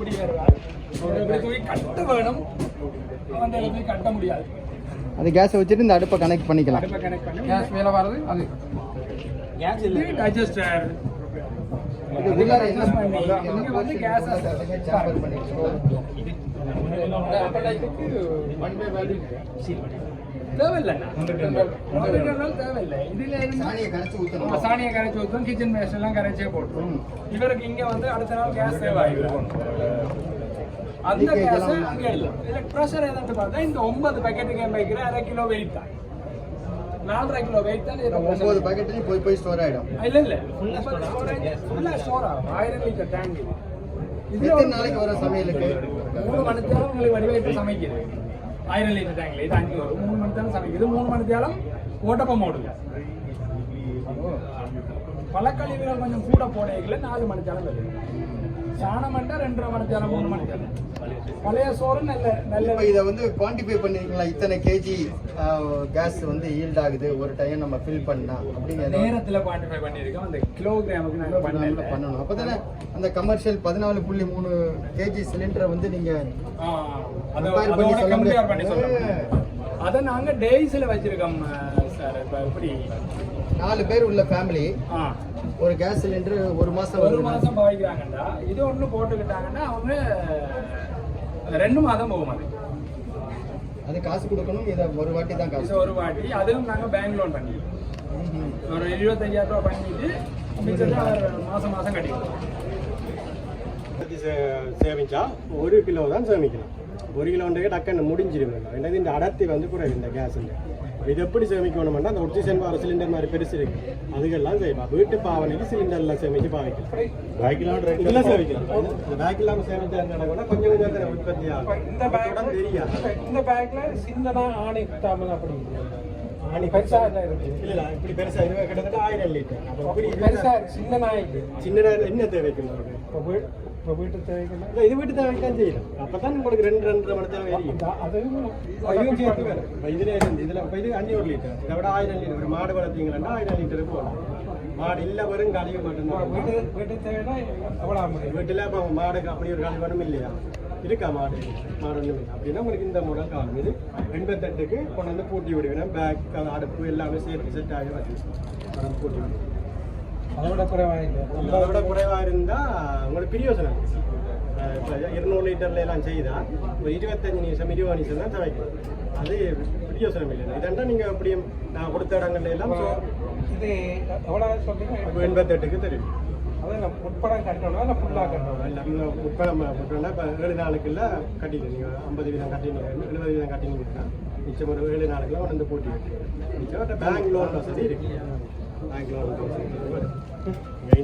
இப்படி வருவார்? போய் கட்ட வேணும்? அந்த இடத்துல கட்ட முடியாது. அது கேஸை வச்சுட்டு இந்த அடுப்பை கனெக்ட் பண்ணிக்கலாம். அடுப்பை கனெக்ட் பண்ணி கேஸ் மேலே வர்றது அது. கேஸ் இல்லை. டைஜஸ்டர் தேவையில்லைண்ணா. தேவையில்லை. இதுல சாணியை கரைச்சி ஊற்றணும் கிச்சன் வேஸ்ட் எல்லாம் கரைச்சே போட்டுரும். இவருக்கு இங்க வந்து அடுத்த நாள் கேஸ் தேவையாகிடும் அந்த எல்லாம் அங்க இல்லை இதுல ப்ரெஷர் எதாவது பார்த்தா இந்த ஒன்பது பேக்கெட்டுக்கு வைக்கிற அரை கிலோ வெயிட் தான். நாலரை கிலோ வெயிட் தான் இதுல pressure. ஒன்பது பாக்கெட்லையும் போய் போய் ஸ்டோர் ஆகிடும் இல்ல இல்ல. ஃபுல்லா ஸ்டோர் ஆகும். ஆயிரம் லிட்டர் டேங்க் இது. இதுல எத்தனை ஒரு நாளைக்கு வரும் சமையலுக்கு? மூணு மணி நேரம் உங்களுக்கு வடிவமைப்பு சமைக்குது ஆயிரம் லிட்டர் டேங்க்ல இது அஞ்சு வரும். மூணு மணி நேரம் சமைக்குது மூணு மணி நேரம் ஓட்டப்பம் ஓடுங்க பழக்கழிவுகள் கொஞ்சம் கூட போடையில நாலு மணி நேரம் வருது சாணம் மண்டா ரெண்டரை மணி நேரம் மூணு மணி நேரம் பழைய சோறு நல்ல நல்ல இதை வந்து குவான்டிஃபை பண்ணிருக்கீங்களா இத்தனை கேஜி கேஸ் வந்து ஈல்ட் ஆகுது. ஒரு டைம் நம்ம ஃபில் பண்ணா ஏதாவது நேரத்துல குவான்டிஃபை பண்ணியிருக்கோம் அந்த கிலோகிராமுக்கு நாங்கள் பண்ணல. பண்ணணும். அப்பதானே அந்த கமர்ஷியல் பதினாலு புள்ளி மூணு கேஜி சிலிண்டரை வந்து நீங்க ஆ, அது- Compare பண்ணி அதோட சொல்ல compare முடியாது. பண்ணி சொல்ல முடியாது. அதை நாங்க டேய்ஸ்ல வச்சிருக்கோம் சார். இப்ப எப்படி? நாலு பேர் உள்ள ஃபேமிலி ஆ, ஒரு கேஸ் சிலிண்டர் ஒரு மாசம் ஒரு மாசம் பாவிக்கிறாங்கடா இது ஒண்ணு போட்டுக்கிட்டாங்கன்னா அவங்க ரெண்டு மாதம் போகும் அது. அது காசு கொடுக்கணும். இதை ஒரு வாட்டி தான் இது காசு ஒரு வாட்டி. அதிலும் நாங்க பேங்க் லோன் பண்ணிடுவோம் ம்ஹும். ஒரு இருபத்தஞ்சாயிரம் ரூபாய் பண்ணிட்டு மிச்சத்தை மாசம் மாசம் கட்டிடுவோம். சேமிச்சா ஒரு கிலோ தான் சேமிக்கலாம். ஒரு கிலோன்றே டக்குன்னு முடிஞ்சிடும் ரெண்டாவது இந்த அடர்த்தி வந்து குறைவு இந்த கேஸுங்க இது எப்படி சேமிக்கணும்னா அந்த ஒட்சிசன் வர சிலிண்டர் மாதிரி பெருசு இருக்கு. அதுக்கெல்லாம் செய்யலாம் வீட்டு பாவனைக்கு சிலிண்டர்ல சேமிச்சு பாவிக்கலாம். இதெல்லாம் சேமிக்கலாம். இந்த பேக் இல்லாமல் சேமிச்சா கூட கொஞ்சம் கொஞ்சம் உற்பத்தி ஆகும். இந்த பேக் தெரியாது. இந்த பேக்ல சின்னதா ஆணை குத்தாமல் அப்படி பெருசா தான் இருக்கு? இல்ல இப்படி பெருசா இது கிட்டத்தட்ட ஆயிரம் லிட்டர் அப்போ இப்படி பெருசா இருக்கு சின்ன நாய்க்கு. சின்னதா என்ன தேவைக்கணும் அவருக்கு? இப்போ வீட்டு தேவைக்கெல்லாம் இல்ல, இது வீட்டு தேவைக்கான் செய்யலாம் அப்பதான் உங்களுக்கு ரெண்டு ரெண்டரை மணி தேவை அதுவும் சேர்த்து வேணும். இப்ப இதுல இருந்து இதுல இப்ப இது அஞ்சூறு லிட்டர் இதை விட ஆயிரம் லிட்டர் ஒரு மாடு வளர்த்தீங்கன்னா ஆயிரம் லிட்டர் போகலாம். மாடு இல்ல வெறும் கழிவு மட்டும்தான். வீட்டு வீட்டு தேவைன்னா எவ்வளோ முடியும் வீட்டுல இப்ப மாடுக்கு அப்படி ஒரு கழிவு வேணும் இல்லையா இருக்கா மாடு மாடு ஒண்ணும் இல்லை அப்படின்னா உங்களுக்கு இந்த மாடல் காணும் இது எண்பத்தெட்டுக்கு கொண்டு வந்து பூட்டி விடுவேன். பேக் அடுப்பு எல்லாமே சேர்த்து செட் ஆகி வந்து பூட்டி விடுவேன். அதோட குறைவாக அதை விட குறைவா இருந்தா உங்களுக்கு பிரியோசனம். இப்ப இருநூறு லிட்டர்ல எல்லாம் செய்தா ஒரு இருபத்தஞ்சு நிமிஷம் இருபது நிமிஷம் தான் துவைக்கும் அது பிரியோசனம் இல்லை. இதெண்டா நீங்க எப்படியும் நான் கொடுத்த இடங்கள்ல எல்லாம் இது எவ்வளோ சொல்றீங்க எண்பத்தெட்டுக்கு தெரியும். அதான் நம்ம முற்படம் கட்டணும் இல்லை ஃபுல்லாக கட்டணும்? எல்லாம் முப்பது முப்பதுனா இப்போ ஏழு நாளுக்குள்ள கட்டிடுங்க நீங்கள் ஐம்பது வீதம் கட்டினீங்க எழுபது வீதம் கட்டினீங்கன்னா மிச்சம் ஒரு ஏழு நாளுக்குள்ள வந்து போட்டி மிச்சம் பேங்க் லோன் வசதி இருக்கு. பேங்க் லோன் வசதி